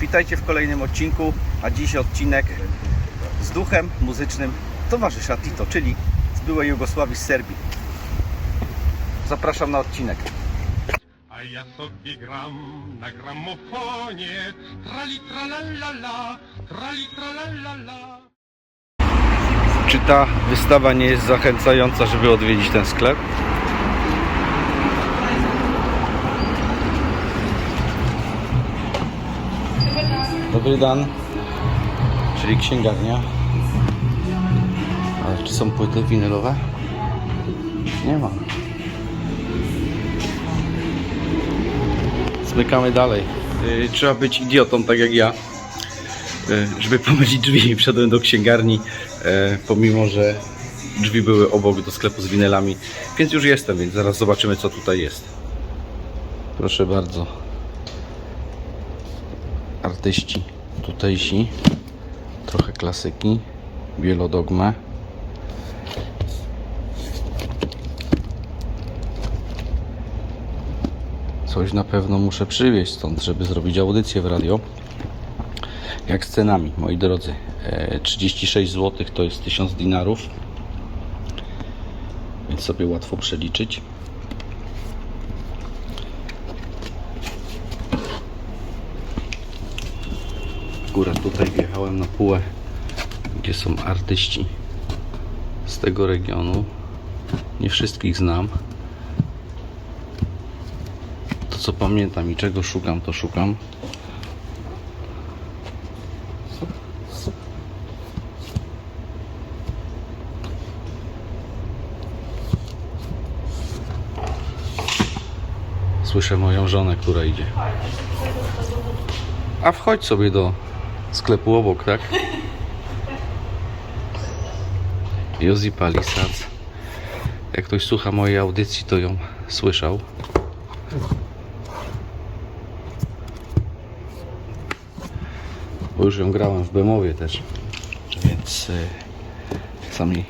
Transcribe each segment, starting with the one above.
Witajcie w kolejnym odcinku, a dziś odcinek z duchem muzycznym towarzysza Tito, czyli z byłej Jugosławii, z Serbii. Zapraszam na odcinek. A ja sobie gram na gramofonie Trali tralalala, trali tralalala Czy ta wystawa nie jest zachęcająca, żeby odwiedzić ten sklep? Dobry dan, czyli księgarnia. Ale czy są płyty winylowe? Nie ma. Zmykamy dalej. Yy, trzeba być idiotą, tak jak ja, yy, żeby pomylić drzwi. Wszedłem do księgarni, yy, pomimo że drzwi były obok do sklepu z winylami. Więc już jestem, więc zaraz zobaczymy, co tutaj jest. Proszę bardzo. Artyści tutejsi. Trochę klasyki. Wielodogmę. Coś na pewno muszę przywieźć stąd, żeby zrobić audycję w radio. Jak z cenami, moi drodzy. E, 36 zł to jest 1000 dinarów. Więc sobie łatwo przeliczyć. Akurat tutaj wjechałem na półę, gdzie są artyści z tego regionu. Nie wszystkich znam. To co pamiętam i czego szukam, to szukam. Słyszę moją żonę, która idzie. A wchodź sobie do sklepu obok, tak? Jozi Palisades. Jak ktoś słucha mojej audycji, to ją słyszał. Bo już ją grałem w Bemowie też. Więc y, sami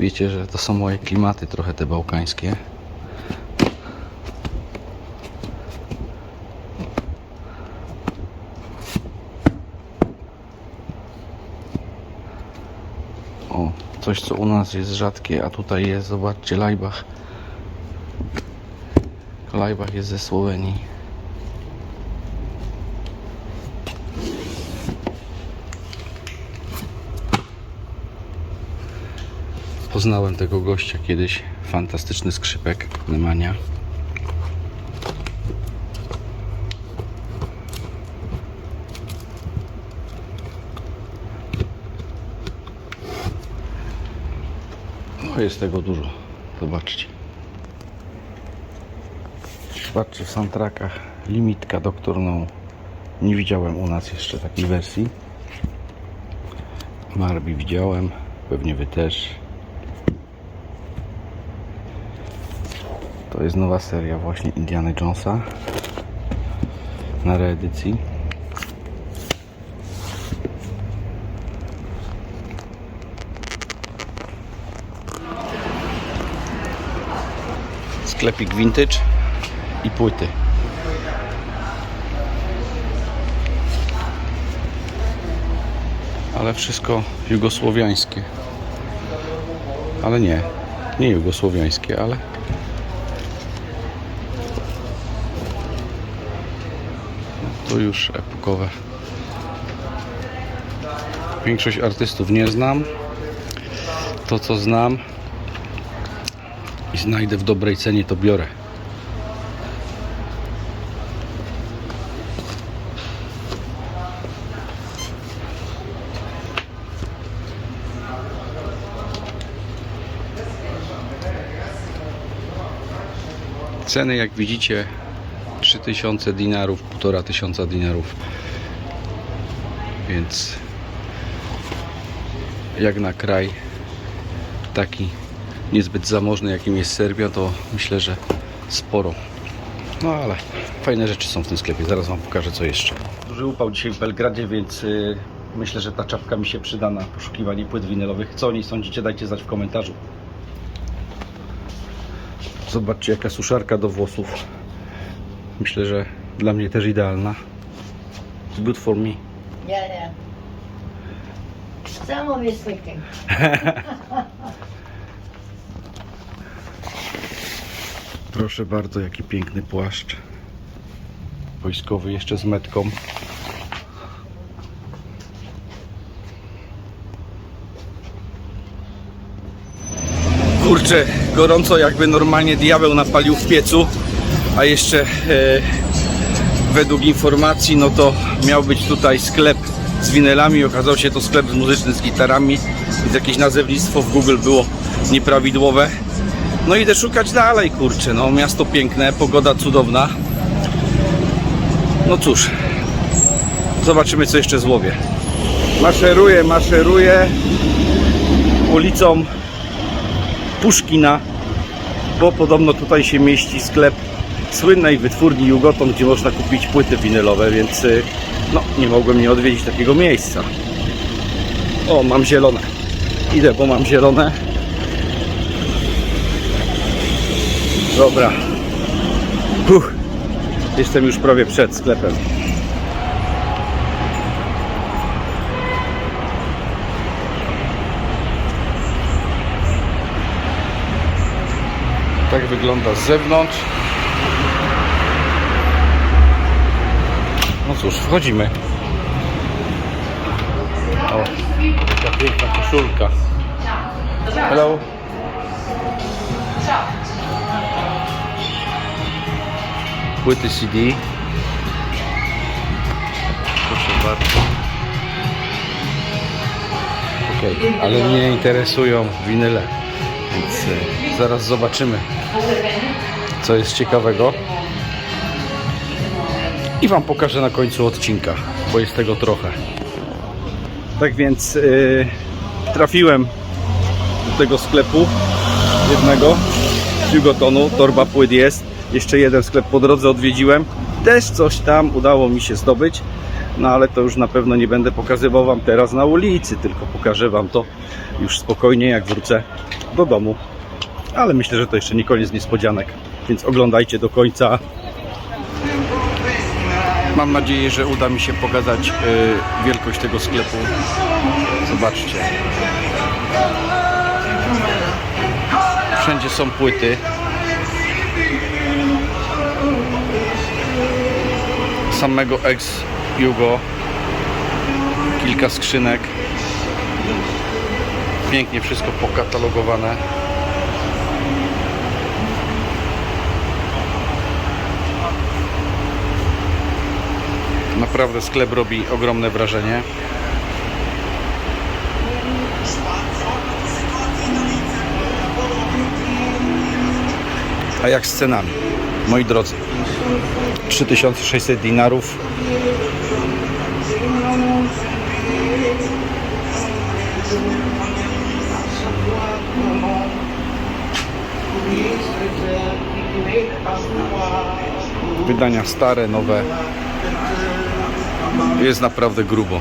wiecie, że to są moje klimaty trochę te bałkańskie. O, coś co u nas jest rzadkie, a tutaj jest, zobaczcie, Lajbach. Lajbach jest ze Słowenii. Poznałem tego gościa kiedyś, fantastyczny skrzypek Nemania. No jest tego dużo. Zobaczcie. Zobaczcie w soundtrackach limitka doktorną. Nie widziałem u nas jeszcze takiej wersji. Marbi widziałem, pewnie wy też. To jest nowa seria właśnie Indiana Jonesa na reedycji. Sklepik vintage i płyty. Ale wszystko jugosłowiańskie. Ale nie, nie jugosłowiańskie, ale to już epokowe. Większość artystów nie znam. To co znam, i znajdę w dobrej cenie, to biorę. Ceny jak widzicie 3000 dinarów, 1500 dinarów. Więc jak na kraj taki niezbyt zamożny, jakim jest Serbia, to myślę, że sporo. No ale fajne rzeczy są w tym sklepie. Zaraz Wam pokażę, co jeszcze. Duży upał dzisiaj w Belgradzie, więc y, myślę, że ta czapka mi się przyda na poszukiwanie płyt winylowych. Co o niej sądzicie? Dajcie znać w komentarzu. Zobaczcie, jaka suszarka do włosów. Myślę, że dla mnie też idealna. It's good for me. Yeah, yeah. Some of it's thinking. Proszę bardzo, jaki piękny płaszcz. Wojskowy jeszcze z metką. Kurczę, gorąco jakby normalnie diabeł napalił w piecu, a jeszcze e, według informacji no to miał być tutaj sklep z winylami, okazało się to sklep muzyczny z gitarami, więc jakieś nazewnictwo w Google było nieprawidłowe. No idę szukać dalej, kurczę, no miasto piękne, pogoda cudowna. No cóż, zobaczymy co jeszcze złowię. Maszeruję, maszeruję ulicą Puszkina, bo podobno tutaj się mieści sklep słynnej wytwórni Jugoton, gdzie można kupić płyty winylowe, więc y, no, nie mogłem nie odwiedzić takiego miejsca. O, mam zielone. Idę, bo mam zielone. Dobra. Uff. Jestem już prawie przed sklepem. Tak wygląda z zewnątrz. No cóż, wchodzimy. O, taka piękna koszulka. Hello. Płyty CD. Proszę bardzo. Okej, ale mnie interesują winyle, więc y, zaraz zobaczymy, co jest ciekawego. I Wam pokażę na końcu odcinka, bo jest tego trochę. Tak więc y, trafiłem do tego sklepu jednego z Jugotonu, torba płyt jest. Jeszcze jeden sklep po drodze odwiedziłem. Też coś tam udało mi się zdobyć. No ale to już na pewno nie będę pokazywał Wam teraz na ulicy, tylko pokażę Wam to już spokojnie jak wrócę do domu. Ale myślę, że to jeszcze nie koniec niespodzianek, więc oglądajcie do końca. Mam nadzieję, że uda mi się pokazać y, wielkość tego sklepu. Zobaczcie. Wszędzie są płyty. Samego ex Jugo. Kilka skrzynek. Pięknie wszystko pokatalogowane. Naprawdę sklep robi ogromne wrażenie. A jak z cenami? Moi drodzy, 3600 dinarów. Wydania stare, nowe. Jest naprawdę grubo.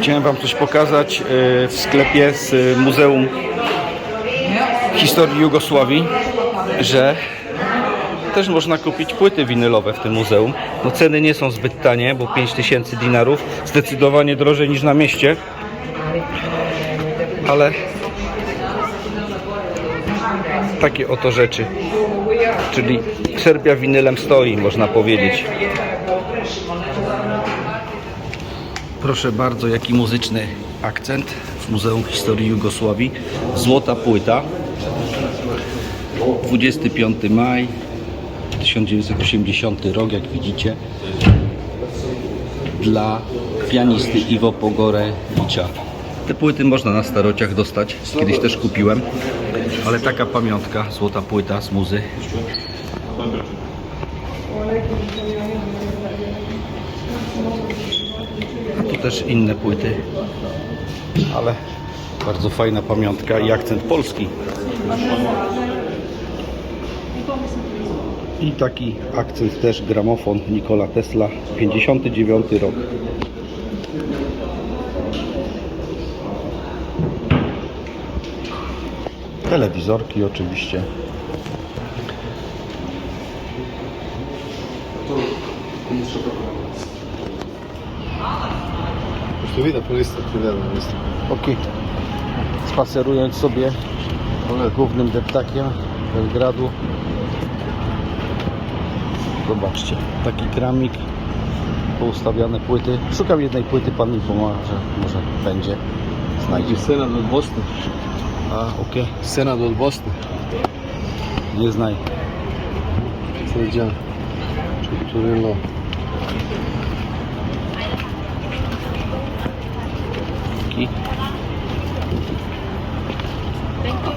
Chciałem Wam coś pokazać e, w sklepie z e, Muzeum Historii Jugosławii, że też można kupić płyty winylowe w tym muzeum. No ceny nie są zbyt tanie, bo 5000 dinarów, zdecydowanie drożej niż na mieście. Ale takie oto rzeczy. Czyli Serbia winylem stoi, można powiedzieć. Proszę bardzo, jaki muzyczny akcent w Muzeum Historii Jugosławii. Złota płyta. 25 maj 1980 rok, jak widzicie. Dla pianisty Iwo Pogorewicza. Te płyty można na starociach dostać. Kiedyś też kupiłem. Ale taka pamiątka, złota płyta z muzy. A tu też inne płyty. Ale bardzo fajna pamiątka i akcent polski. I taki akcent też gramofon Nikola Tesla 59 rok. Telewizorki oczywiście. Vidi, prolista ti da mislim. Ok. Spacerując sobie głównym deptakiem Belgradu. Zobaczcie, taki kramik, poustawiane płyty. Szukam jednej płyty, pan mi pomoże, może będzie. Znajdzie. Senad od Bosne. A, okej, Senad od Bosne. nie znaj. Sređan. Čuturilo. Taki. Zobacz.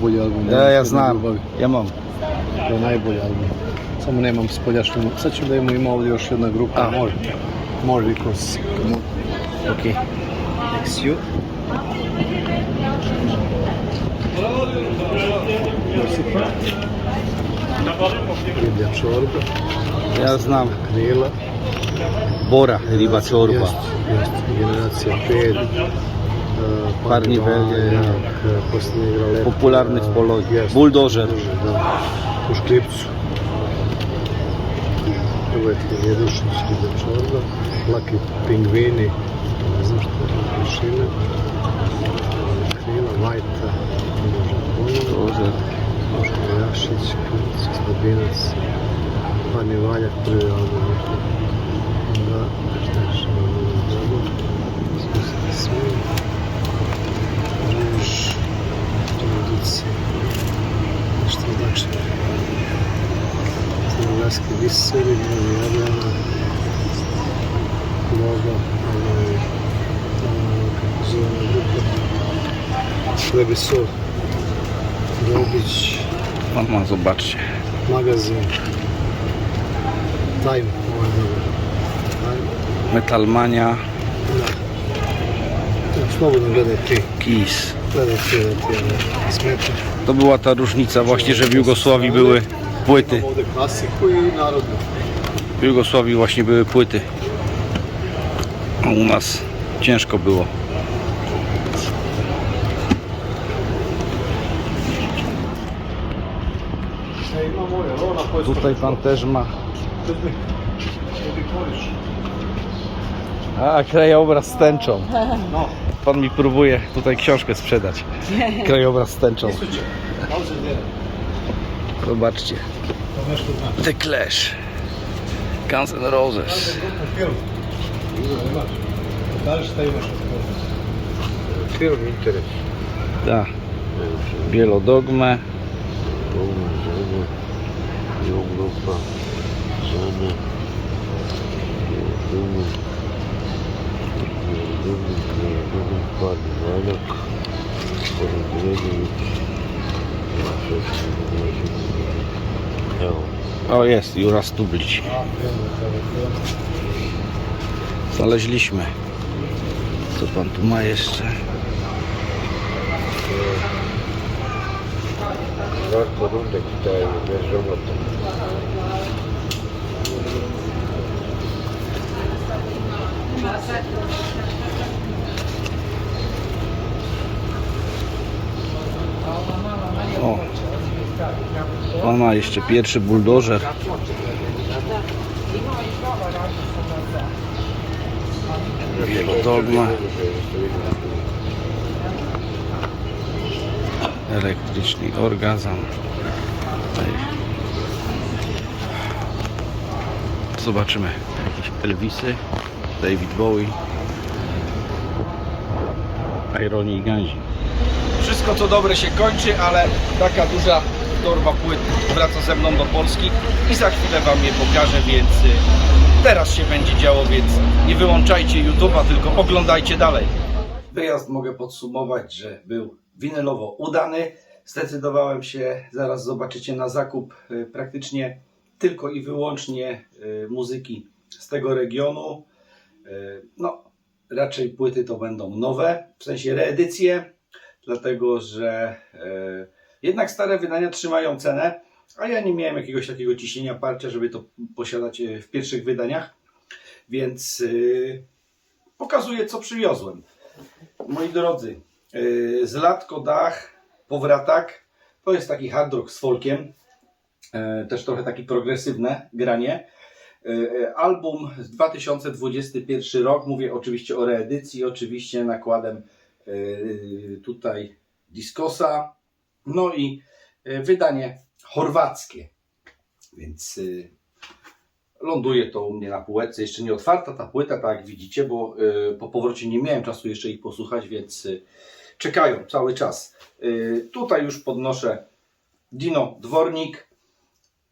Najbolji album. Ja, ja Ljubavi. znam, ja mam. To je najbolji album. Samo nemam spoljašnju. Sad ću da ima, ima ovdje još jedna grupa. A. Može. Može i kroz. Okej. Next you. Riblja čorba. Ja znam. Krila. Bora, riba čorba. Jest, jest. Generacija 5. Parni Lepa. Popularny w Polonii. Buldożer. Da. U Škripcu. Ovo je Jedušić, riblja čorba. Laki pingvini. Ne znam što je. Višine. Krila, vajta. Buldożer. Boško Jašić, Krlica, Slabinac, Parni Valjak, prvi album. Onda, šta još imamo dobro? Smisli svi. Ruž, Trudici, nešto znači. Crnogorski biseri, Novi Jadrana, Loga, ovaj, a, kako zove ona grupa, Plebisol, Dobić, Pan ma, zobaczcie. magazin, Time, ovo je dobro. Time, Metalmania, da. Ja, Slobodno gledaj ti, To była ta różnica właśnie, że w Jugosławii były płyty. W Jugosławii właśnie były płyty. A u nas ciężko było. Tutaj pan też ma. A, krajobraz z tęczą. No, Pan mi próbuje tutaj książkę sprzedać. Krajobraz z tęczą. Zobaczcie. The Clash. Guns N' Roses. Film. Interes. Da. Bielodogmę. Žene, Jog grupa, Parni Valjak, Boris Bregović, Evo. O jest, Jura Stublić. Znaleźliśmy. Co pan tu ma jeszcze? Darko Rundek, taj bez robota. O. Ma jeszcze pierwszy buldożer. Wielodogma. Elektryczny orgazm. Zobaczymy jakieś Elvisy, David Bowie, Ironi i Ganzi. Wszystko co dobre się kończy, ale taka duża torba płyt wraca ze mną do Polski i za chwilę Wam je pokażę, więc y, teraz się będzie działo, więc nie wyłączajcie YouTube'a, tylko oglądajcie dalej. Wyjazd mogę podsumować, że był winylowo udany. Zdecydowałem się, zaraz zobaczycie na zakup y, praktycznie tylko i wyłącznie y, muzyki z tego regionu. No, raczej płyty to będą nowe, w sensie reedycje, dlatego że y, jednak stare wydania trzymają cenę, a ja nie miałem jakiegoś takiego ciśnienia parcia, żeby to posiadać y, w pierwszych wydaniach, więc y, pokazuję, co przywiozłem. Moi drodzy, z Latko Dach, Powratak, to jest taki hard rock z folkiem, e, też trochę taki progresywne granie. E, Album z 2021 rok, mówię oczywiście o reedycji, oczywiście nakładem e, tutaj Discosa, no i e, wydanie chorwackie, więc e, ląduje to u mnie na półeczce, jeszcze nie otwarta ta płyta, tak jak widzicie, bo po powrocie nie miałem czasu jeszcze ich posłuchać, więc czekają cały czas. Tutaj już podnoszę Dino Dwornik,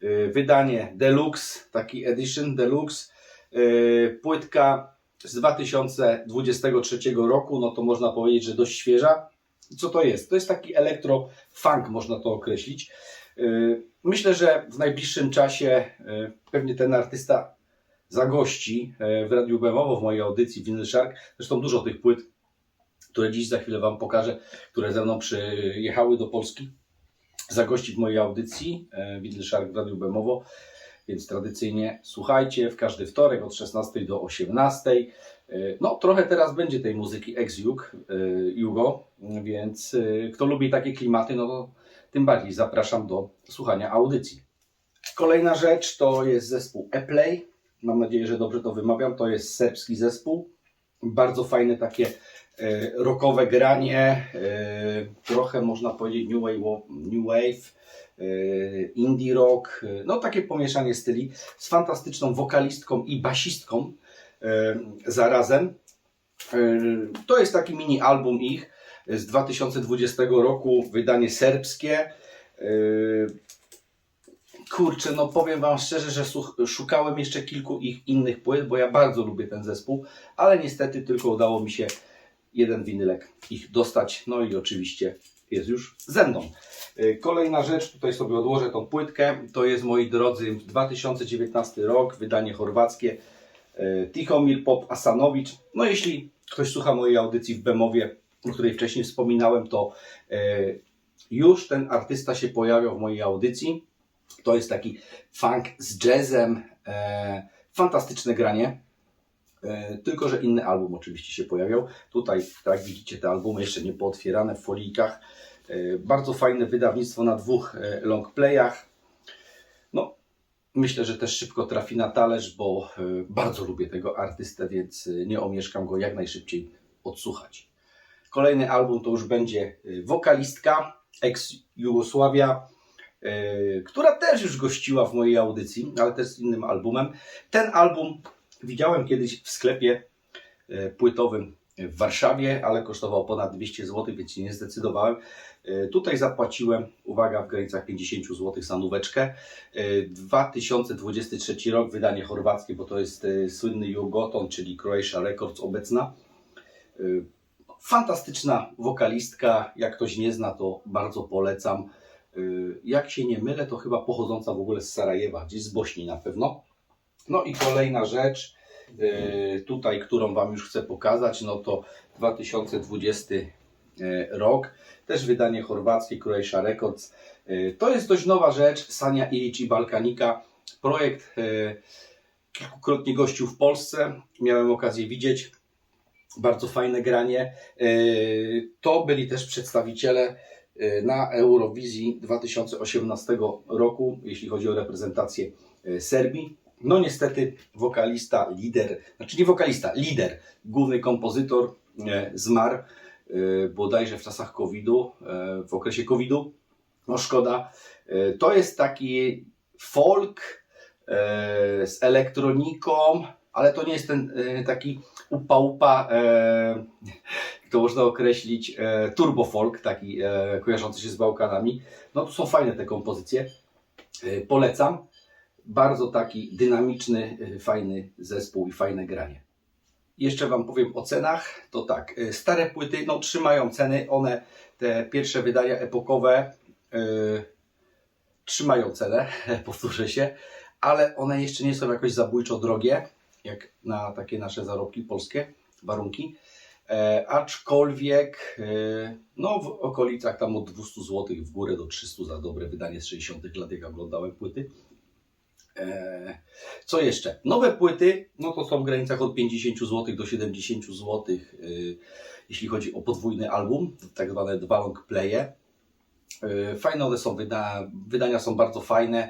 y, wydanie Deluxe, taki edition Deluxe, y, płytka z 2023 roku, no to można powiedzieć, że dość świeża. Co to jest? To jest taki elektro funk, można to określić. Y, Myślę, że w najbliższym czasie y, pewnie ten artysta zagości y, w Radiu Bemowo w mojej audycji Vinyl Shark. Zresztą dużo tych płyt, które dziś za chwilę Wam pokażę, które ze mną przyjechały do Polski zagości w mojej audycji Widle Shark w Radiu Bemowo, więc tradycyjnie słuchajcie w każdy wtorek od 16 do 18. E, No trochę teraz będzie tej muzyki ex-jug, e, jugo, więc e, kto lubi takie klimaty, no to tym bardziej zapraszam do słuchania audycji. Kolejna rzecz to jest zespół Eplay. Mam nadzieję, że dobrze to wymawiam. To jest serbski zespół. Bardzo fajne takie rockowe granie, trochę można powiedzieć new wave, new wave indie rock, e, no takie pomieszanie styli z fantastyczną wokalistką i basistką e, zarazem. To jest taki mini album ich z 2020 roku, wydanie serbskie. Kurczę, no powiem Wam szczerze, że szukałem jeszcze kilku ich innych płyt, bo ja bardzo lubię ten zespół, ale niestety tylko udało mi się jeden winylek ich dostać. No i oczywiście jest już ze mną. Y, Kolejna rzecz, tutaj sobie odłożę tą płytkę, to jest moi drodzy 2019 rok, wydanie chorwackie y, Tihomir Pop Asanowicz. No jeśli ktoś słucha mojej audycji w Bemowie, o której wcześniej wspominałem, to y, już ten artysta się pojawiał w mojej audycji. To jest taki funk z jazzem, e, fantastyczne granie. E, tylko, że inny album oczywiście się pojawiał. Tutaj, tak widzicie, te albumy jeszcze nie pootwierane w folijkach. E, bardzo fajne wydawnictwo na dwóch e, longplayach. No, myślę, że też szybko trafi na talerz, bo bardzo lubię tego artystę, więc nie omieszkam go jak najszybciej odsłuchać. Kolejny album to już będzie wokalistka ex-Jugosławia, która też już gościła w mojej audycji, ale też z innym albumem. Ten album widziałem kiedyś w sklepie e, płytowym w Warszawie, ale kosztował ponad 200 zł, więc się nie zdecydowałem. E, Tutaj zapłaciłem, uwaga, w granicach 50 zł za nóweczkę. E, 2023 rok, wydanie chorwackie, bo to jest e, słynny Jugoton, czyli Croatia Records obecna. E, Fantastyczna wokalistka, jak ktoś nie zna, to bardzo polecam. Jak się nie mylę, to chyba pochodząca w ogóle z Sarajewa, gdzieś z Bośni na pewno. No i kolejna rzecz, y, tutaj, którą Wam już chcę pokazać, no to 2020 y, rok, też wydanie chorwackie Croatia Records. Y, To jest dość nowa rzecz, Sania Ilic i Balkanika. Projekt y, kilkukrotnie gościł w Polsce, miałem okazję widzieć. Bardzo fajne granie. To byli też przedstawiciele na Eurowizji 2018 roku, jeśli chodzi o reprezentację Serbii. No niestety wokalista, lider, znaczy nie wokalista, lider, główny kompozytor y, zmarł y, bodajże w czasach COVID-u, y, w okresie COVID-u. No szkoda. Y, To jest taki folk y, z elektroniką, ale to nie jest ten y, taki upa-upa, e, to można określić, e, turbo folk, taki e, kojarzący się z Bałkanami. No to są fajne te kompozycje, e, polecam. Bardzo taki dynamiczny, e, fajny zespół i fajne granie. Jeszcze Wam powiem o cenach. To tak, e, stare płyty no, trzymają ceny. One, te pierwsze wydania epokowe, e, trzymają cenę, powtórzę się. ale one jeszcze nie są jakoś zabójczo drogie, jak na takie nasze zarobki polskie, warunki. E, aczkolwiek e, no, w okolicach tam od 200 zł w górę do 300 za dobre wydanie z 60 lat, jak oglądałem płyty. E, co jeszcze? Nowe płyty, no to są w granicach od 50 zł do 70 zł, e, jeśli chodzi o podwójny album, tak zwane dwa long playe. E, Fajne one są, wyda, wydania są bardzo fajne,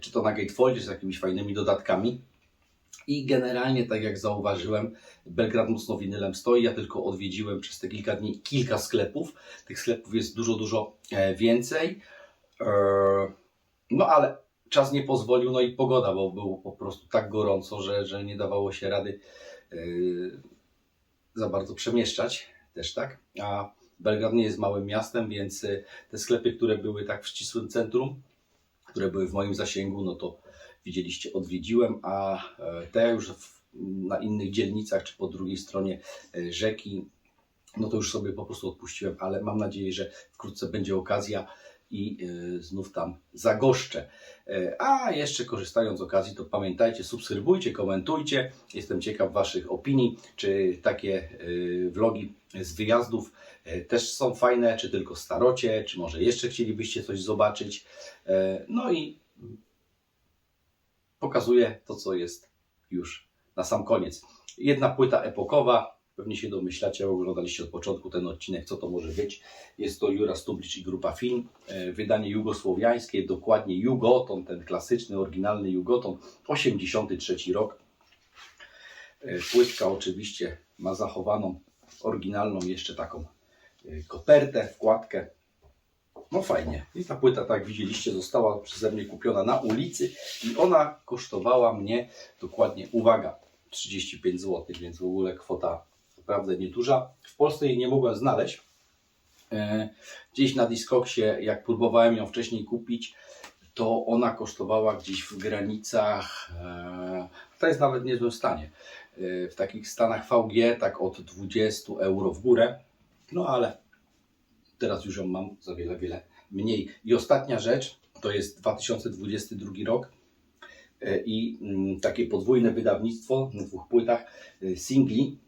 czy to na gatefoldzie, z jakimiś fajnymi dodatkami. I generalnie, tak jak zauważyłem, Belgrad mocno winylem stoi. Ja tylko odwiedziłem przez te kilka dni kilka sklepów. Tych sklepów jest dużo, dużo więcej. No ale czas nie pozwolił, no i pogoda, bo było po prostu tak gorąco, że, że nie dawało się rady e, za bardzo przemieszczać też, tak? A Belgrad nie jest małym miastem, więc e, te sklepy, które były tak w ścisłym centrum, które były w moim zasięgu, no to widzieliście, odwiedziłem, a e, te już w, na innych dzielnicach, czy po drugiej stronie rzeki, no to już sobie po prostu odpuściłem, ale mam nadzieję, że wkrótce będzie okazja i e, znów tam zagoszczę. E, A jeszcze korzystając z okazji, to pamiętajcie, subskrybujcie, komentujcie. Jestem ciekaw Waszych opinii, czy takie e, vlogi z wyjazdów e, też są fajne, czy tylko starocie, czy może jeszcze chcielibyście coś zobaczyć. E, No i pokazuję to, co jest już na sam koniec. Jedna płyta epokowa, pewnie się domyślacie, oglądaliście od początku ten odcinek, co to może być. Jest to Jura Stublicz i Grupa Film, e, wydanie jugosłowiańskie, dokładnie Jugoton, ten klasyczny, oryginalny Jugoton, 83 rok. E, Płytka oczywiście ma zachowaną, oryginalną jeszcze taką e, kopertę, wkładkę. No fajnie. I ta płyta, tak widzieliście, została przeze mnie kupiona na ulicy i ona kosztowała mnie dokładnie, uwaga, 35 zł, więc w ogóle kwota naprawdę nieduża. W Polsce jej nie mogłem znaleźć. E, Gdzieś na Discogsie, jak próbowałem ją wcześniej kupić, to ona kosztowała gdzieś w granicach, e, to jest nawet niezłym stanie, e, w takich stanach VG, tak od 20 euro w górę. No ale teraz już ją mam za wiele, wiele mniej. I ostatnia rzecz, to jest 2022 rok i mm, takie podwójne wydawnictwo na dwóch płytach singli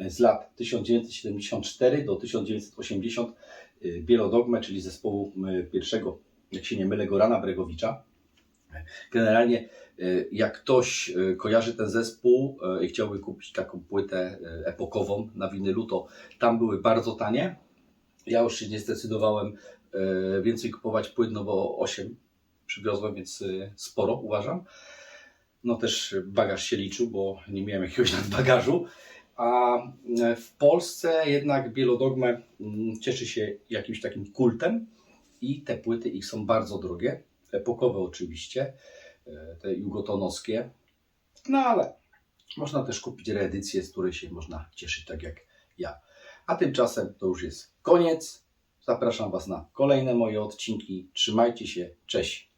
z lat 1974 do 1980 e, Bielodogme, czyli zespołu m, pierwszego, jak się nie mylę, Gorana Bregowicza. Generalnie e, jak ktoś kojarzy ten zespół i chciałby kupić taką płytę epokową na winylu, to tam były bardzo tanie. Ja już się nie zdecydowałem więcej kupować płyt, no bo 8 przywiozłem, więc sporo uważam. No też bagaż się liczył, bo nie miałem jakiegoś nadbagażu. A e, w Polsce jednak Bielodogme mm, cieszy się jakimś takim kultem i te płyty ich są bardzo drogie, epokowe oczywiście, e, te jugotonowskie. No ale można też kupić reedycję, z której się można cieszyć tak jak ja. A tymczasem to już jest koniec. Zapraszam Was na kolejne moje odcinki. Trzymajcie się. Cześć.